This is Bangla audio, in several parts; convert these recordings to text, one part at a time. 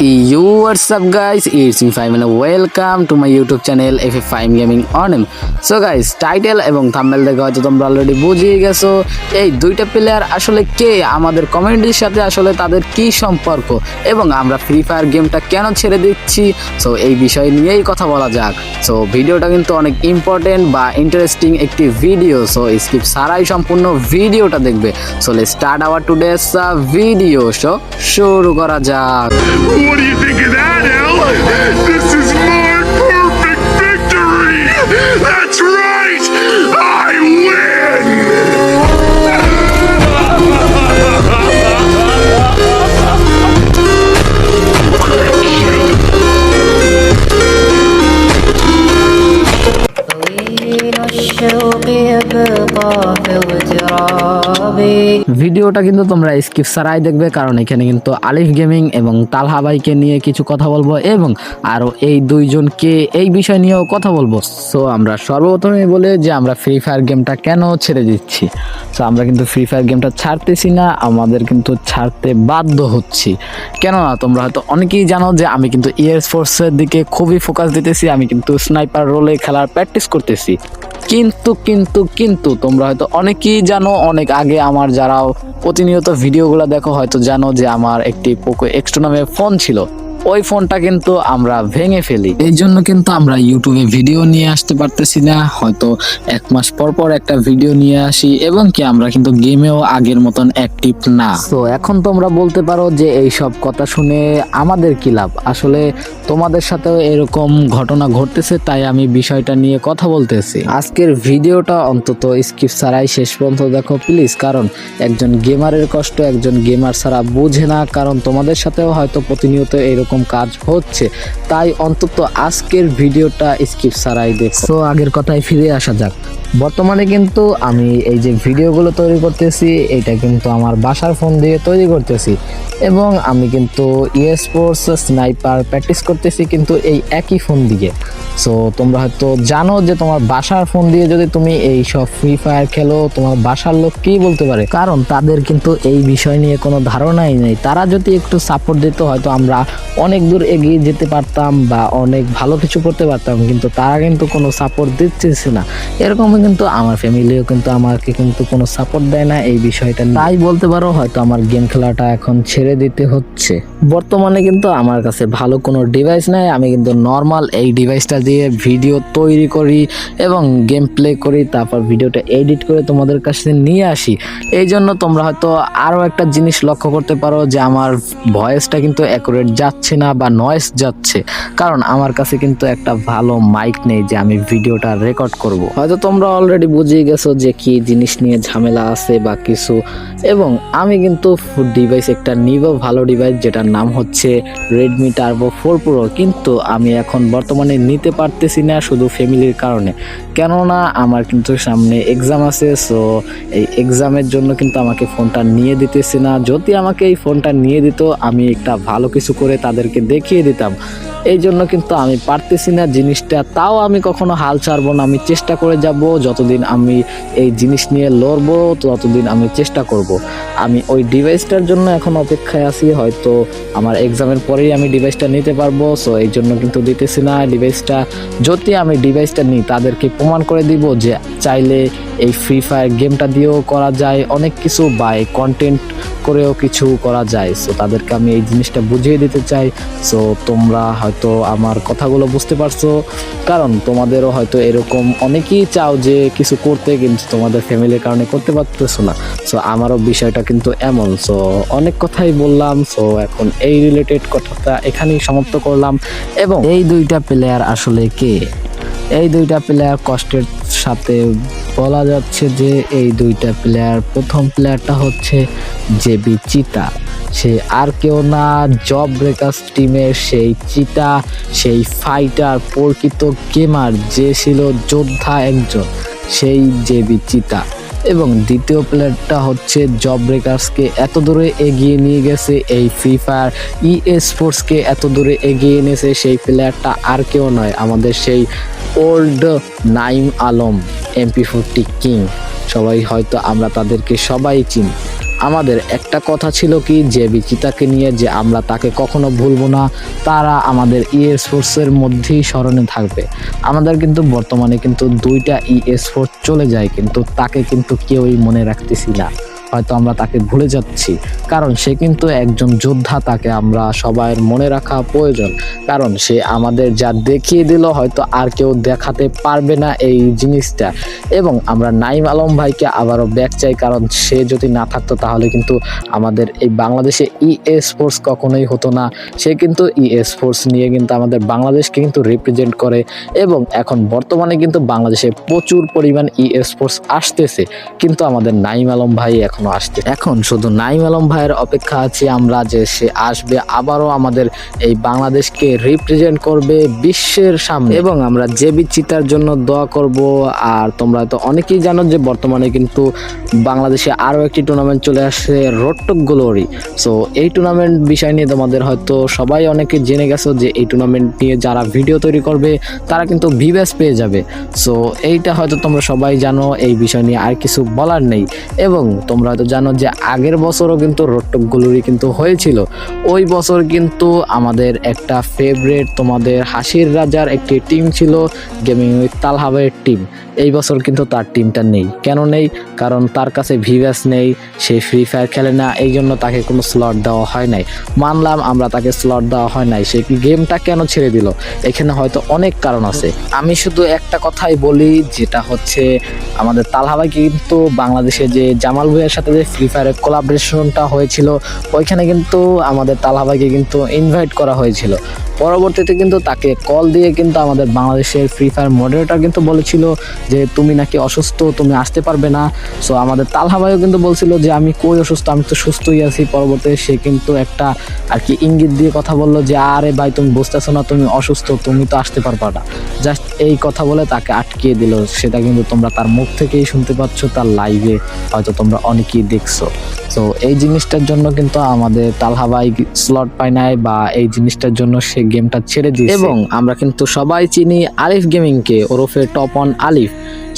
Yo, what's up guys? It's me Five and welcome to my YouTube channel FF5 Gaming on him. So guys, title এবং থাম্বনেল দেখে হয়তো তোমরা অলরেডি বুঝিয়ে গেছো এই দুইটা প্লেয়ার আসলে কে? আমাদের কমিউনিটির সাথে আসলে তাদের কি সম্পর্ক? এবং আমরা ফ্রি ফায়ার গেমটা কেন ছেড়ে দিচ্ছি? সো এই বিষয় নিয়েই কথা বলা যাক। সো ভিডিওটা কিন্তু অনেক ইম্পর্টেন্ট বা ইন্টারেস্টিং একটি ভিডিও সো স্কিপ সারাই সম্পূর্ণ ভিডিওটা দেখবে। So let start our today's video so শুরু করা যাক। What do you think of that, Al? This is my perfect victory! That's right! ভিডিওটা কিন্তু তোমরা স্কিপ ছাড়াই দেখবে, কারণ এখানে কিন্তু আলিফ গেমিং এবং তালহা ভাইকে নিয়ে কিছু কথা বলব এবং আরও এই দুইজনকে এই বিষয় নিয়েও কথা বলব। সো আমরা সর্বপ্রথমে বলে যে আমরা ফ্রি ফায়ার গেমটা কেন ছেড়ে দিচ্ছি? সো আমরা কিন্তু ফ্রি ফায়ার গেমটা ছাড়তেছি না, আমাদের কিন্তু ছাড়তে বাধ্য হচ্ছি। কেননা, তোমরা হয়তো অনেকেই জানো যে আমি কিন্তু ইয়ার ফোর্সের দিকে খুবই ফোকাস দিতেছি, আমি কিন্তু স্নাইপার রোলে খেলার প্র্যাকটিস করতেছি। কিন্তু কিন্তু কিন্তু তোমরা হয়তো অনেকেই জানো, অনেক আগে আমার যারা প্রতিনিয়ত ভিডিওগুলো দেখো হয়তো জানো যে আমার একটি পোকো এক্সট্রো নামে ফোন ছিল। ওই ফোনটা কিন্তু আমরা ভেঙে ফেলি। এই জন্য কিন্তু আমরা ইউটিউবে ভিডিও নিয়ে আসতে পারতেছি না। হয়তো এক মাস পর পর একটা ভিডিও নিয়ে আসি এবং কি আমরা কিন্তু গেমেও আগের মতন অ্যাক্টিভ না। তো এখন তোমরা বলতে পারো যে এই সব কথা শুনে আমাদের কি লাভ? আসলে তোমাদের সাথেও এরকম ঘটনা ঘটতেছে, তাই আমি বিষয়টা নিয়ে কথা বলতেছি। আজকের ভিডিওটা অন্তত স্কিপ ছাড়াই শেষ পর্যন্ত দেখো প্লিজ কারণ একজন গেমারের কষ্ট, একজন গেমার ছাড়া বোঝে না, কারণ তোমাদের সাথেও হয়তো প্রতিনিয়ত এরকম কাজ হচ্ছে। তাই অন্তত আজকের ভিডিওটা স্কিপ ছাড়াই দেখো। আগের কথায় ফিরে আসা যাক। বর্তমানে কিন্তু আমি এই যে ভিডিওগুলো তৈরি করতেছি, এটা কিন্তু আমার বাসার ফোন দিয়ে তৈরি করতেছি। এবং আমি কিন্তু ইয়ে স্পোর্টস স্নাইপার প্র্যাকটিস করতেছি কিন্তু এই একই ফোন দিয়ে। সো তোমরা হয়তো জানো যে তোমার বাসার ফোন দিয়ে যদি তুমি এই সব ফ্রি ফায়ার খেলো, তোমার বাসার লোক কি বলতে পারে? কারণ তাদের কিন্তু এই বিষয় নিয়ে কোনো ধারণাই নেই। তারা যদি একটু সাপোর্ট দিত, হয়তো আমরা অনেক দূর এগিয়ে যেতে পারতাম বা অনেক ভালো কিছু করতে পারতাম, কিন্তু তারা কিন্তু কোনো সাপোর্ট দিচ্ছে না। এরকম কিন্তু আমার ফ্যামিলিও কিন্তু আমাকে কিন্তু কোনো সাপোর্ট দেয় না এই বিষয়টা। তাই বলতে পারো, হয়তো আমার গেম খেলাটা এখন ছেড়ে দিতে হচ্ছে। বর্তমানে কিন্তু আমার কাছে ভালো কোনো ডিভাইস নাই, আমি কিন্তু নর্মাল এই ডিভাইসটা দিয়ে ভিডিও তৈরি করি এবং গেম প্লে করি, তারপর ভিডিওটা এডিট করে তোমাদের কাছে নিয়ে আসি। এই জন্য তোমরা হয়তো আরও একটা জিনিস লক্ষ্য করতে পারো যে আমার ভয়েসটা কিন্তু অ্যাকুরেট যাচ্ছে না বা নয়েস যাচ্ছে, কারণ আমার কাছে কিন্তু একটা ভালো মাইক নেই যে আমি ভিডিওটা রেকর্ড করব। হয়তো তোমরা অলরেডি বুঝিয়ে গেছো যে কি জিনিস নিয়ে ঝামেলা আছে বা কিছু, এবং আমি কিন্তু ডিভাইস একটা নিব, ভালো ডিভাইস যেটার নাম হচ্ছে রেডমি টার্বো ফোর প্রো কিন্তু আমি এখন বর্তমানে নিতে পারতেছি না শুধু ফ্যামিলির কারণে। কেননা আমার কিন্তু সামনে এক্সাম আছে সো এই এক্সামের জন্য কিন্তু আমাকে ফোনটা নিয়ে দিতেছে না। যদি আমাকে এই ফোনটা নিয়ে দিত, আমি একটা ভালো কিছু করে তাদেরকে দেখিয়ে দিতাম। এই জন্য কিন্তু আমি পারতেছি না জিনিসটা। তাও আমি কখনো হাল ছাড়বো না, আমি চেষ্টা করে যাব, যতদিন আমি এই জিনিস নিয়ে লড়বো, ততদিন আমি চেষ্টা করব। আমি ওই ডিভাইসটার জন্য এখন অপেক্ষায় আছি, হয়তো আমার এক্সামের পরেই আমি ডিভাইসটা নিতে পারব সো এই জন্য কিন্তু দিতেছি না ডিভাইসটা। যদি আমি ডিভাইসটা নিই, তাদেরকে প্রমাণ করে দিব যে চাইলে এই ফ্রি ফায়ার গেমটা দিয়েও করা যায়, অনেক কিছু বা এই কন্টেন্ট করেও কিছু করা যায়। সো তাদেরকে আমি এই জিনিসটা বুঝিয়ে দিতে চাই সো তোমরা হয়তো আমার কথাগুলো বুঝতে পারছ। কারণ তোমাদেরও হয়তো এরকম অনেকেই চাও যে কিছু করতে, কিন্তু তোমাদের ফ্যামিলির কারণে করতে পারতেছো না। সো আমারও বিষয়টা কিন্তু এমন। সো অনেক কথাই বললাম। সো এখন এই রিলেটেড কথাটা এখানেই সমাপ্ত করলাম। এবং এই দুইটা প্লেয়ার আসলে কে? এই দুইটা প্লেয়ার কষ্টের সাথে বলা যাচ্ছে যে এই দুইটা প্লেয়ার প্রথম প্লেয়ারটা হচ্ছে জেবি চিতা। সে আর কেউ না জব ব্রেকার্স টিমের সেই চিতা সেই ফাইটার প্রকৃত গেমার যে ছিল যোদ্ধা একজন, সেই জেবি চিতা এবং দ্বিতীয় প্লেয়ারটা হচ্ছে জব ব্রেকার্সকে এত দূরে এগিয়ে নিয়ে গেছে এই ফ্রি ফায়ার ই স্পোর্টসকে এত দূরে এগিয়ে এনেছে সেই প্লেয়ারটা আর কেউ নয়, আমাদের সেই old Naim Alam MP forty king সবাই হয়তো আমরা তাদেরকে সবাই চিনি। আমাদের একটা কথা ছিল কি, যে বিচিতাকে নিয়ে যে আমরা তাকে কখনো ভুলবো না, তারা আমাদের ই স্পোর্টসের মধ্যেই স্মরণে থাকবে। আমাদের কিন্তু বর্তমানে কিন্তু দুইটা ই স্পোর্টস চলে যায়, কিন্তু তাকে কিন্তু কেউই মনে রাখতেছি না। হয়তো আমরা তাকে ভুলে যাচ্ছি। কারণ সে কিন্তু একজন যোদ্ধা, তাকে আমরা সবাই মনে রাখা প্রয়োজন। কারণ সে আমাদের যা দেখিয়ে দিল হয়তো আর কেউ দেখাতে পারবে না এই জিনিসটা। এবং আমরা নাইম আলম ভাইকে আবারও ব্যাক চাই, কারণ সে যদি না থাকতো তাহলে কিন্তু আমাদের এই বাংলাদেশে ই স্পোর্টস কখনোই হতো না। সে কিন্তু ই স্পোর্টস নিয়ে কিন্তু আমাদের বাংলাদেশকে কিন্তু রিপ্রেজেন্ট করে। এবং এখন বর্তমানে কিন্তু বাংলাদেশে প্রচুর পরিমাণ ই স্পোর্টস আসতেছে। কিন্তু আমাদের নাইম আলম ভাই এখনও আসতে এখন শুধু নাইম আলম ভাইয়ের অপেক্ষা আছি আমরা যে সে আসবে, আবারও আমাদের এই বাংলাদেশকে রিপ্রেজেন্ট করবে বিশ্বের সামনে। এবং আমরা জেবি চিতার জন্য দোয়া করব, আর তোমরা তো অনেকেই জানো যে বর্তমানে কিন্তু বাংলাদেশে আরও একটি টুর্নামেন্ট চলে আসছে রোটক গ্লোরি সো এই টুর্নামেন্ট বিষয় নিয়ে তোমাদের হয়তো সবাই অনেকে জেনে গেছো যে এই টুর্নামেন্ট নিয়ে যারা ভিডিও তৈরি করবে, তারা কিন্তু ভিভ্যাস পেয়ে যাবে। সো এইটা হয়তো তোমরা সবাই জানো, এই বিষয় নিয়ে আর কিছু বলার নেই। এবং তোমরা হয়তো জানো যে আগের বছরও কিন্তু রোটক গ্লোরি কিন্তু হয়েছিল। ওই বছর কিন্তু আমাদের একটা ফেভারেট তোমাদের হাসির রাজার একটি টিম ছিল গেমিং উইথ তালহাবের টিম এই বছর কিন্তু তার টিমটা নেই। কেন নেই? কারণ তার কাছে ভিভ্যাস নেই, সে ফ্রি ফায়ার খেলে না, এই জন্য তাকে কোনো স্লট দেওয়া হয় নাই। মানলাম আমরা তাকে স্লট দেওয়া হয় নাই, সে কি গেমটা কেন ছেড়ে দিল? এখানে হয়তো অনেক কারণ আছে। আমি শুধু একটা কথাই বলি, যেটা হচ্ছে আমাদের তালহাবাই কিন্তু বাংলাদেশে যে জামাল ভুইয়ের সাথে যে ফ্রি ফায়ারের কোলাবরেশনটা হয়েছিল ওইখানে কিন্তু আমাদের তালহাবাইকে কিন্তু ইনভাইট করা হয়েছিল। পরবর্তীতে কিন্তু তাকে কল দিয়ে কিন্তু আমাদের বাংলাদেশের ফ্রি ফায়ার মডারেটর কিন্তু বলেছিল যে, তুমি নাকি অসুস্থ, তুমি আসতে পারবে না। সো আমাদের তালহাবাইও কিন্তু বলছিল যে, আমি কই অসুস্থ? আমি তো সুস্থই আছি। পরবর্তীতে সে কিন্তু একটা আর কি ইঙ্গিত দিয়ে কথা বলল যে, আরে ভাই, তুমি বুঝতেছো না, তুমি অসুস্থ, তুমি তো আসতে পারবা না। জাস্ট এই কথা বলে তাকে আটকিয়ে দিল। সেটা কিন্তু তোমরা তার মুখ থেকেই শুনতে পাচ্ছ, তার লাইভে হয়তো তোমরা অনেকেই দেখছ। তো এই জিনিসটার জন্য কিন্তু আমাদের তালহাবাই স্লট পায় নাই বা এই জিনিসটার জন্য সে গেমটা ছেড়ে দিয়েছে। এবং আমরা কিন্তু সবাই চিনি আলিফ গেমিংকে ওরফে টপ অন আলিফ।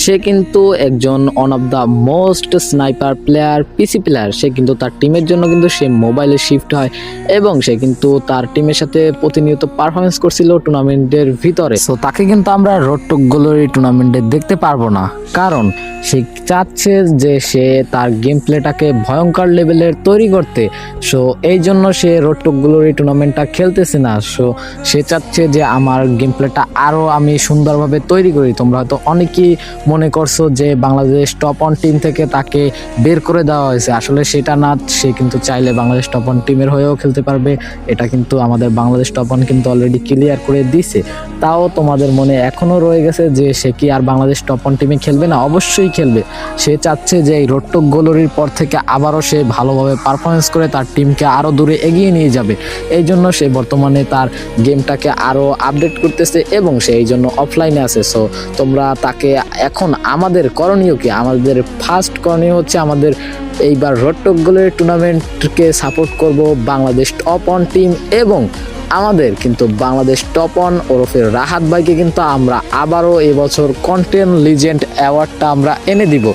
সে কিন্তু একজন one of the most sniper player PC player সে কিন্তু তার টিমের জন্য কিন্তু সে মোবাইলে শিফট হয় এবং সে কিন্তু তার টিমের সাথে প্রতিনিয়ত পারফরমেন্স করছিল টুর্নামেন্টের ভিতরে। সো তাকে কিন্তু আমরা রোড টু গ্লোরি টুর্নামেন্টে দেখতে পারব না। কারণ সে চাচ্ছে যে সে তার গেম প্লেটাকে ভয়ঙ্কর লেভেলের তৈরি করতে। সো এই জন্য সে রোড টু গ্লোরি টুর্নামেন্টটা খেলতেছে না। সো সে চাচ্ছে যে আমার গেম প্লেটা আরও আমি সুন্দরভাবে তৈরি করি। তোমরা হয়তো অনেকেই মনে করছ যে বাংলাদেশ টপ অন টিম থেকে তাকে বের করে দেওয়া হয়েছে। আসলে সেটা না, সে কিন্তু চাইলে বাংলাদেশ টপ অন টিমের হয়েও খেলতে পারবে। এটা কিন্তু আমাদের বাংলাদেশ টপ অন কিন্তু অলরেডি ক্লিয়ার করে দিছে। তাও তোমাদের মনে এখনও রয়ে গেছে যে সে কি আর বাংলাদেশ টপ অন টিমে খেলবে না? অবশ্যই খেলবে। সে চাচ্ছে যে এই রোট্টক গোলরির পর থেকে আবারও সে ভালোভাবে পারফরমেন্স করে তার টিমকে আরও দূরে এগিয়ে নিয়ে যাবে। এই জন্য সে বর্তমানে তার গেমটাকে আরও আপডেট করতেছে এবং সেই জন্য অফলাইনে আছে। সো তোমরা তাকে এখন আমাদের করণীয় কি? আমাদের ফার্স্ট করণীয় হচ্ছে আমাদের এইবার রোট্টক গোলের টুর্নামেন্টকে সাপোর্ট করব বাংলাদেশ টপ অন টিম এবং আমাদের কিন্তু বাংলাদেশ টপ অন ওরফে রাহাত ভাইকে কিন্তু আমরা আবারও এবছর কন্টেন্ট লিজেন্ড অ্যাওয়ার্ডটা আমরা এনে দিব।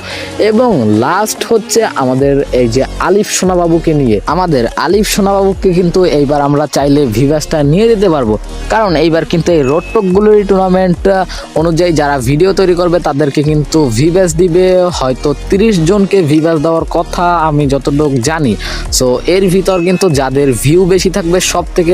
এবং লাস্ট হচ্ছে আমাদের এই যে আলিফ সোনাবাবুকে নিয়ে। আমাদের আলিফ সোনাবাবুকে কিন্তু এইবার আমরা চাইলে ভিভাসটা নিয়ে যেতে পারব। কারণ এইবার কিন্তু এই রোডটকগুলোর টুর্নামেন্ট অনুযায়ী যারা ভিডিও তৈরি করবে তাদেরকে কিন্তু ভিভাস দিবে। হয়তো তিরিশ জনকে ভিভাস দেওয়ার কথা আমি যতটুকু জানি। সো এর ভিতর কিন্তু যাদের ভিউ বেশি থাকবে সব থেকে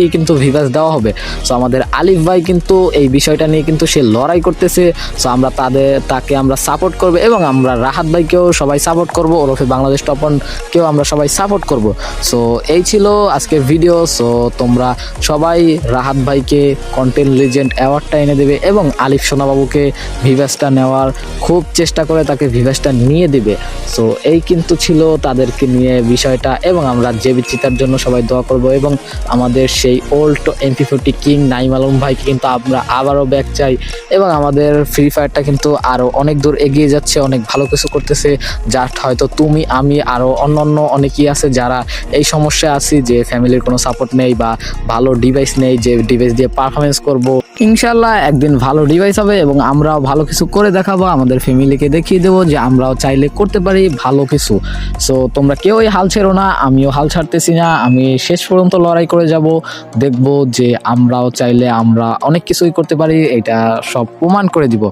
তাদেরকেই কিন্তু ভিভাস দেওয়া হবে। সো আমাদের আলিফ ভাই কিন্তু এই বিষয়টা নিয়ে কিন্তু সে লড়াই করতেছে। সো আমরা তাদের, তাকে আমরা সাপোর্ট করব এবং আমরা রাহাত ভাইকেও সবাই সাপোর্ট করব। ওরফে বাংলাদেশ টপন কেও আমরা সবাই সাপোর্ট করব। সো এই ছিল আজকের ভিডিও সো তোমরা সবাই রাহাত ভাইকে কন্টেন্ট লিজেন্ড অ্যাওয়ার্ডটা এনে দেবে এবং আলিফ সোনাবাবুকে ভিভাসটা নেওয়ার খুব চেষ্টা করে তাকে ভিভাসটা নিয়ে দেবে। সো এই কিন্তু ছিল তাদেরকে নিয়ে বিষয়টা এবং আমরা যে বিচিতার জন্য সবাই দোয়া করব এবং আমাদের সেই old MP fifty king Naim Alam ভাইকে কিন্তু আমরা আবারও ব্যাক চাই এবং আমাদের ফ্রি ফায়ারটা কিন্তু আরও অনেক দূর এগিয়ে যাচ্ছে, অনেক ভালো কিছু করতেছে, যার হয়তো তুমি, আমি আরও অন্য অন্য অনেকেই আছে যারা এই সমস্যায় আছি যে ফ্যামিলির কোনো সাপোর্ট নেই বা ভালো ডিভাইস নেই যে ডিভাইস দিয়ে পারফরমেন্স করব। ইনশাল্লাহ একদিন ভালো ডিভাইস হবে এবং আমরাও ভালো কিছু করে দেখাবো, আমাদের ফ্যামিলিকে দেখিয়ে দেবো যে আমরাও চাইলে করতে পারি ভালো কিছু। সো তোমরা কেউই হাল ছেড়ো না, আমিও হাল ছাড়তেছি না, আমি শেষ পর্যন্ত লড়াই করে যাব, দেখব যে আমরাও চাইলে আমরা অনেক কিছুই করতে পারি, এটা সব প্রমাণ করে দিব।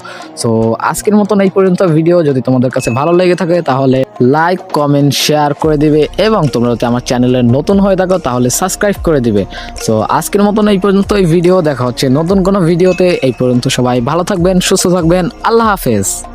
সো আজকের মতন এই পর্যন্ত ভিডিও যদি তোমাদের কাছে ভালো লেগে থাকে তাহলে লাইক কমেন্ট শেয়ার করে দিবে এবং তোমরা যদি আমার চ্যানেলে নতুন হয়ে থাকো, তাহলে সাবস্ক্রাইব করে দিবে। সো আজকের মতন এই পর্যন্ত এই ভিডিও দেখা হচ্ছে। নতুন কোনো ভিডিওতে এই পর্যন্ত সবাই ভালো থাকবেন, সুস্থ থাকবেন। আল্লাহ হাফেজ।